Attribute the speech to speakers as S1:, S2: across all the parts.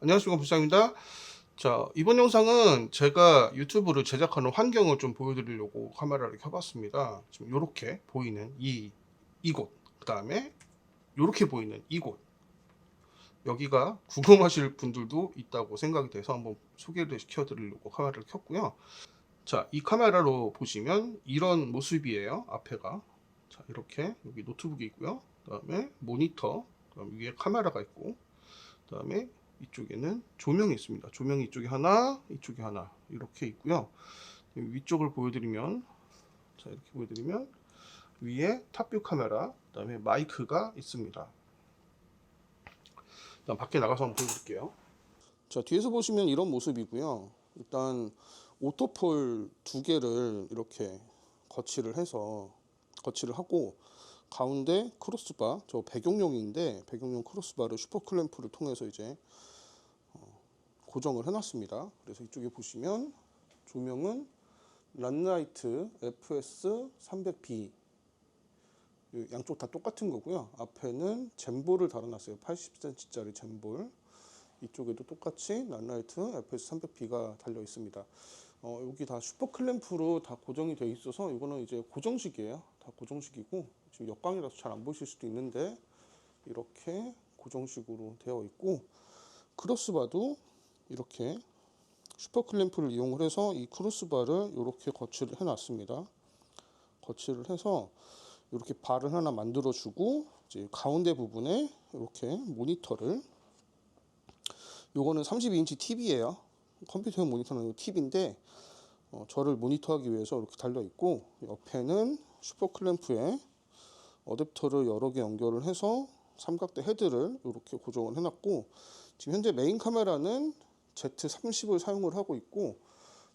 S1: 안녕하십니까 부장입니다. 자 이번 영상은 제가 유튜브를 제작하는 환경을 좀 보여드리려고 카메라를 켜봤습니다. 지금 이렇게 보이는 이 이곳 그 다음에 이렇게 보이는 이곳 여기가 궁금하실 분들도 있다고 생각이 돼서 한번 소개를 시켜드리려고 카메라를 켰고요. 자 이 카메라로 보시면 이런 모습이에요. 앞에가 자 이렇게 여기 노트북이 있고요. 그 다음에 모니터 그다음 위에 카메라가 있고 그 다음에 이쪽에는 조명이 있습니다. 조명이 이쪽에 하나, 이쪽에 하나 이렇게 있고요. 위쪽을 보여드리면 자 이렇게 보여드리면 위에 탑뷰 카메라, 그다음에 마이크가 있습니다. 일단 밖에 나가서 한번 보여드릴게요. 자 뒤에서 보시면 이런 모습이고요. 일단 오토폴 두 개를 이렇게 거치를 해서 거치를 하고 가운데 크로스바 저 배경용인데 배경용 크로스바를 슈퍼 클램프를 통해서 이제 어, 고정을 해놨습니다. 그래서 이쪽에 보시면 조명은 란라이트 FS 300B 양쪽 다 똑같은 거고요. 앞에는 젠볼을 달아놨어요. 80cm짜리 젠볼. 이쪽에도 똑같이 란라이트 FS 300B가 달려 있습니다. 어, 여기 다 슈퍼 클램프로 다 고정이 되어 있어서 이거는 이제 고정식이에요. 다 고정식이고 지금 역광이라서 잘 안 보실 수도 있는데 이렇게 고정식으로 되어 있고 크로스바도 이렇게 슈퍼 클램프를 이용을 해서 이 크로스바를 이렇게 거치를 해놨습니다. 거치를 해서 이렇게 발을 하나 만들어 주고 이제 가운데 부분에 이렇게 모니터를 요거는 32인치 TV예요. 컴퓨터 모니터는 TV인데 어, 저를 모니터하기 위해서 이렇게 달려 있고 옆에는 슈퍼 클램프에 어댑터를 여러 개 연결을 해서 삼각대 헤드를 이렇게 고정을 해놨고 지금 현재 메인 카메라는 Z30을 사용을 하고 있고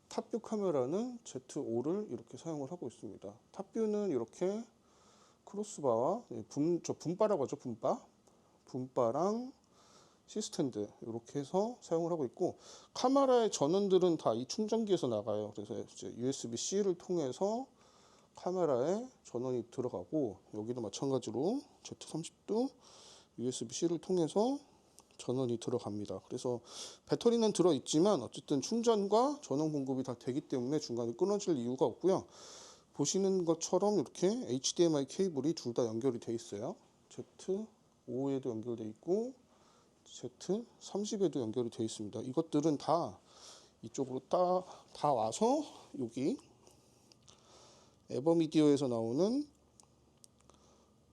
S1: 탑뷰 카메라는 Z5를 이렇게 사용을 하고 있습니다. 탑뷰는 이렇게 크로스바와 예, 분, 저 분바라고 하죠 분바 분바랑 시스템드 이렇게 해서 사용을 하고 있고 카메라의 전원들은 다 이 충전기에서 나가요. 그래서 이제 USB-C를 통해서 카메라에 전원이 들어가고 여기도 마찬가지로 Z30도 USB-C를 통해서 전원이 들어갑니다. 그래서 배터리는 들어 있지만 어쨌든 충전과 전원 공급이 다 되기 때문에 중간에 끊어질 이유가 없고요. 보시는 것처럼 이렇게 HDMI 케이블이 둘 다 연결이 돼 있어요. Z5에도 연결돼 있고 Z30에도 연결이 되어 있습니다. 이것들은 다 이쪽으로 다, 다 와서 여기 에버미디어에서 나오는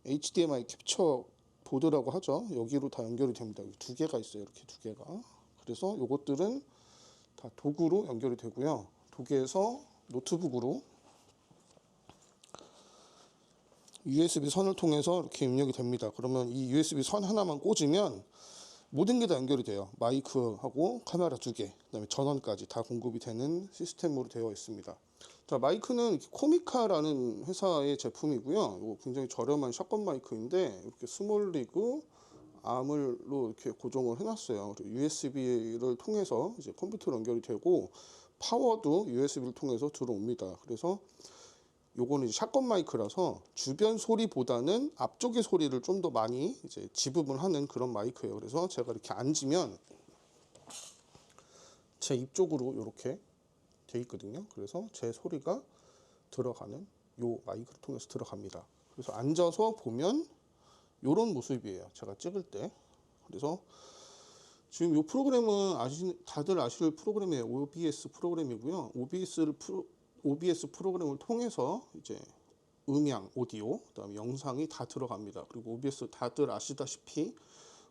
S1: HDMI 캡처 보드라고 하죠. 여기로 다 연결이 됩니다. 여기 두 개가 있어요. 이렇게 두 개가. 그래서 이것들은 다 도구로 연결이 되고요. 도구에서 노트북으로 USB 선을 통해서 이렇게 입력이 됩니다. 그러면 이 USB 선 하나만 꽂으면 모든 게 다 연결이 돼요. 마이크하고 카메라 두 개, 그다음에 전원까지 다 공급이 되는 시스템으로 되어 있습니다. 자, 마이크는 코미카라는 회사의 제품이고요. 이거 굉장히 저렴한 샷건 마이크인데 이렇게 스몰 리그 암을로 이렇게 고정을 해놨어요. 그리고 USB를 통해서 이제 컴퓨터로 연결이 되고 파워도 USB를 통해서 들어옵니다. 그래서 요거는 샷건 마이크라서 주변 소리보다는 앞쪽의 소리를 좀 더 많이 이제 지급을 하는 그런 마이크예요. 그래서 제가 이렇게 앉으면 제 입 쪽으로 이렇게 돼 있거든요. 그래서 제 소리가 들어가는 요 마이크를 통해서 들어갑니다. 그래서 앉아서 보면 요런 모습이에요. 제가 찍을 때. 그래서 지금 요 프로그램은 아시 다들 아실 프로그램이에요. OBS 프로그램이고요. OBS를 프로, OBS 프로그램을 통해서 이제 음향, 오디오, 그다음에 영상이 다 들어갑니다. 그리고 OBS 다들 아시다시피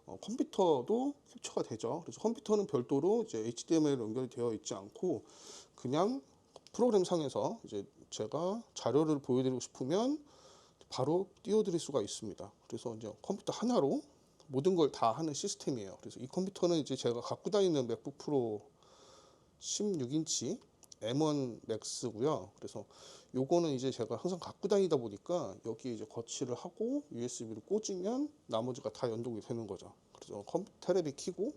S1: 어, 컴퓨터도 캡처가 되죠. 그래서 컴퓨터는 별도로 이제 HDMI로 연결이 되어 있지 않고 그냥 프로그램 상에서 이제 제가 자료를 보여드리고 싶으면 바로 띄워드릴 수가 있습니다. 그래서 이제 컴퓨터 하나로 모든 걸 다 하는 시스템이에요. 그래서 이 컴퓨터는 이제 제가 갖고 다니는 맥북 프로 16인치 M1 맥스고요. 그래서 요거는 이제 제가 항상 갖고 다니다 보니까 여기 이제 거치를 하고 USB를 꽂으면 나머지가 다 연동이 되는 거죠. 그래서 컴 테레비 키고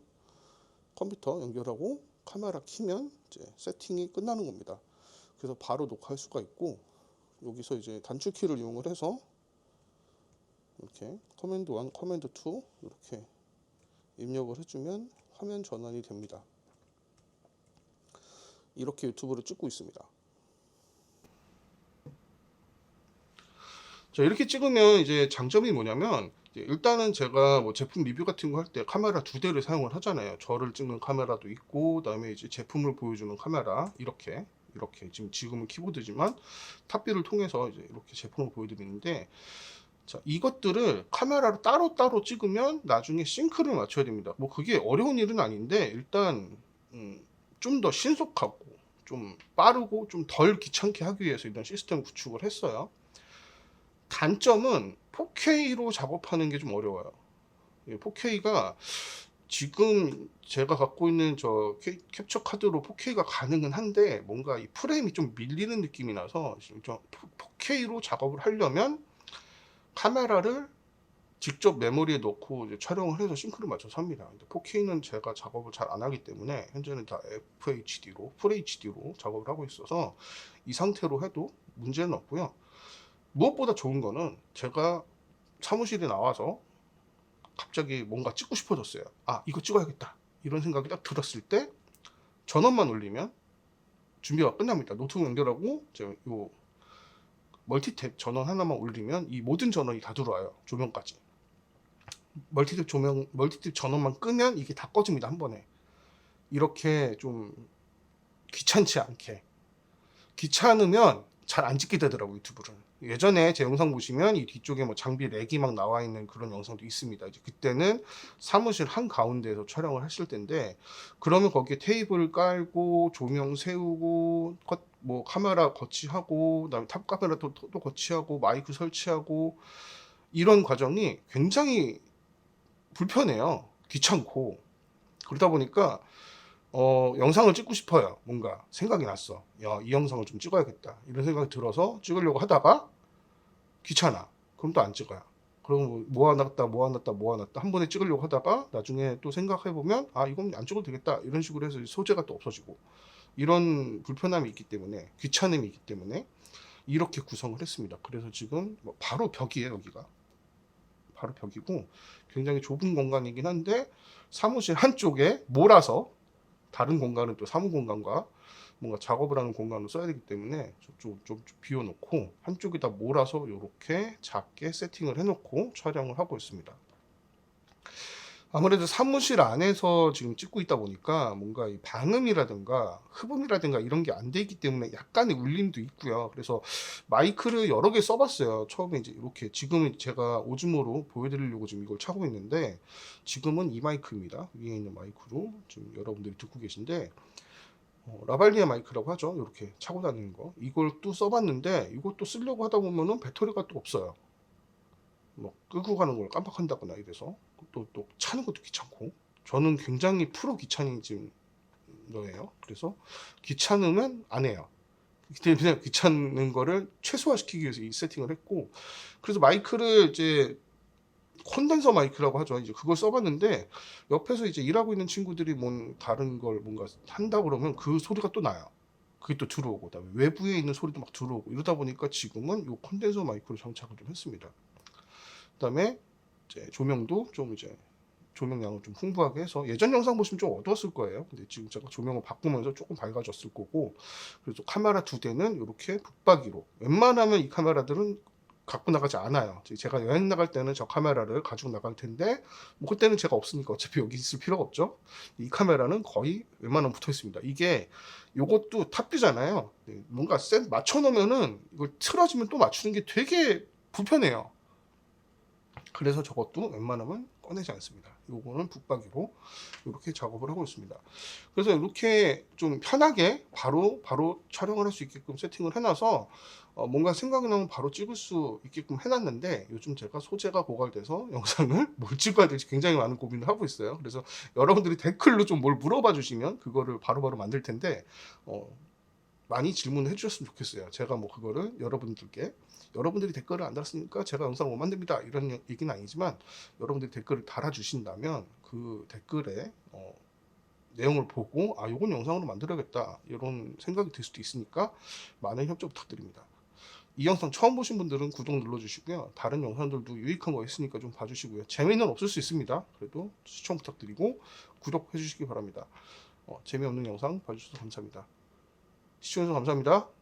S1: 컴퓨터 연결하고 카메라 키면 이제 세팅이 끝나는 겁니다. 그래서 바로 녹화할 수가 있고 여기서 이제 단축키를 이용을 해서 이렇게 커맨드 1, 커맨드 2 이렇게 입력을 해주면 화면 전환이 됩니다. 이렇게 유튜브를 찍고 있습니다. 자 이렇게 찍으면 이제 장점이 뭐냐면 일단은 제가 뭐 제품 리뷰 같은 거 할 때 카메라 두 대를 사용을 하잖아요. 저를 찍는 카메라도 있고 그다음에 이제 제품을 보여주는 카메라 이렇게 이렇게 지금 지금은 키보드지만 탑뷰를 통해서 이제 이렇게 제품을 보여드리는데 자 이것들을 카메라로 따로 따로 찍으면 나중에 싱크를 맞춰야 됩니다. 뭐 그게 어려운 일은 아닌데 일단 음, 좀 더 신속하고 좀 빠르고 좀 덜 귀찮게 하기 위해서 이런 시스템 구축을 했어요. 단점은 4K로 작업하는 게 좀 어려워요. 4K가 지금 제가 갖고 있는 저 캐- 캡처 카드로 4K가 가능은 한데 뭔가 이 프레임이 좀 밀리는 느낌이 나서 지금 저 4K로 작업을 하려면 카메라를 직접 메모리에 넣고 촬영을 해서 싱크를 맞춰서 합니다. 근데 4K는 제가 작업을 잘 안 하기 때문에 현재는 다 FHD로, FHD로 작업을 하고 있어서 이 상태로 해도 문제는 없고요. 무엇보다 좋은 거는 제가 사무실에 나와서 갑자기 뭔가 찍고 싶어졌어요. 아, 이거 찍어야겠다. 이런 생각이 딱 들었을 때 전원만 올리면 준비가 끝납니다. 노트북 연결하고 제가 요 멀티탭 전원 하나만 올리면 이 모든 전원이 다 들어와요. 조명까지. 멀티탭 조명, 멀티탭 전원만 끄면 이게 다 꺼집니다. 한 번에. 이렇게 좀 귀찮지 않게. 귀찮으면 잘 안 찍게 되더라고요, 유튜브를. 예전에 제 영상 보시면 이 뒤쪽에 뭐 장비 렉이 막 나와 있는 그런 영상도 있습니다. 이제 그때는 사무실 한 가운데에서 촬영을 하실 텐데 그러면 거기에 테이블 깔고 조명 세우고 컷- 뭐 카메라 거치하고 그다음에 탑 카메라 또, 또, 또 거치하고 마이크 설치하고 이런 과정이 굉장히 불편해요. 귀찮고 그러다 보니까 어, 영상을 찍고 싶어요. 뭔가 생각이 났어. 야, 이 영상을 좀 찍어야겠다. 이런 생각이 들어서 찍으려고 하다가 귀찮아. 그럼 또 안 찍어요. 그럼 모아놨다, 모아놨다, 모아놨다. 한 번에 찍으려고 하다가 나중에 또 생각해보면 아, 이건 안 찍어도 되겠다. 이런 식으로 해서 소재가 또 없어지고. 이런 불편함이 있기 때문에, 귀찮음이 있기 때문에 이렇게 구성을 했습니다. 그래서 지금 뭐 바로 벽이에요, 여기가. 바로 벽이고 굉장히 좁은 공간이긴 한데 사무실 한쪽에 몰아서 다른 공간은 또 사무 공간과 뭔가 작업을 하는 공간으로 써야 되기 때문에 좀, 좀, 좀 비워놓고 한쪽에다 몰아서 이렇게 작게 세팅을 해놓고 촬영을 하고 있습니다. 아무래도 사무실 안에서 지금 찍고 있다 보니까 뭔가 이 방음이라든가 흡음이라든가 이런 게 안 되기 때문에 약간의 울림도 있고요. 그래서 마이크를 여러 개 써봤어요. 처음에 이제 이렇게 지금은 제가 오즈모로 보여드리려고 지금 이걸 차고 있는데 지금은 이 마이크입니다. 위에 있는 마이크로 지금 여러분들이 듣고 계신데 어, 라발리아 마이크라고 하죠. 이렇게 차고 다니는 거. 이걸 또 써봤는데 이것도 쓰려고 하다 보면은 배터리가 또 없어요. 뭐 끄고 가는 걸 깜빡한다거나 이래서 또 또 차는 것도 귀찮고 저는 굉장히 프로 귀차니즘 너예요. 그래서 귀찮으면 안 해요. 그냥 귀찮은 거를 최소화시키기 위해서 이 세팅을 했고 그래서 마이크를 이제 콘덴서 마이크라고 하죠. 이제 그걸 써봤는데 옆에서 이제 일하고 있는 친구들이 뭔 다른 걸 뭔가 한다 그러면 그 소리가 또 나요. 그게 또 들어오고 그다음에 외부에 있는 소리도 막 들어오고 이러다 보니까 지금은 요 콘덴서 마이크로 장착을 좀 했습니다. 그다음에 이제 조명도 좀 이제 조명량을 좀 풍부하게 해서 예전 영상 보시면 좀 어두웠을 거예요. 근데 지금 제가 조명을 바꾸면서 조금 밝아졌을 거고 그래서 카메라 두 대는 이렇게 붙박이로 웬만하면 이 카메라들은 갖고 나가지 않아요. 제가 여행 나갈 때는 저 카메라를 가지고 나갈 텐데 뭐 그때는 제가 없으니까 어차피 여기 있을 필요가 없죠. 이 카메라는 거의 웬만하면 붙어 있습니다. 이게 요것도 탑뷰잖아요. 네, 뭔가 센 맞춰 놓으면은 이걸 틀어지면 또 맞추는 게 되게 불편해요. 그래서 저것도 웬만하면 꺼내지 않습니다. 요거는 붙박이로 이렇게 작업을 하고 있습니다. 그래서 이렇게 좀 편하게 바로 바로 촬영을 할 수 있게끔 세팅을 해놔서 어, 뭔가 생각이 나면 바로 찍을 수 있게끔 해놨는데 요즘 제가 소재가 고갈돼서 영상을 뭘 찍어야 될지 굉장히 많은 고민을 하고 있어요. 그래서 여러분들이 댓글로 좀 뭘 물어봐 주시면 그거를 바로바로 만들 텐데 어, 많이 질문을 해주셨으면 좋겠어요. 제가 뭐 그거를 여러분들께 여러분들이 댓글을 안 달았으니까 제가 영상을 못 만듭니다. 이런 얘기는 아니지만 여러분들이 댓글을 달아주신다면 그 댓글에 어, 내용을 보고 아 요건 영상으로 만들어야겠다 이런 생각이 들 수도 있으니까 많은 협조 부탁드립니다. 이 영상 처음 보신 분들은 구독 눌러주시고요. 다른 영상들도 유익한 거 있으니까 좀 봐주시고요. 재미는 없을 수 있습니다. 그래도 시청 부탁드리고 구독해 주시기 바랍니다. 어, 재미없는 영상 봐주셔서 감사합니다. 시청해주셔서 감사합니다.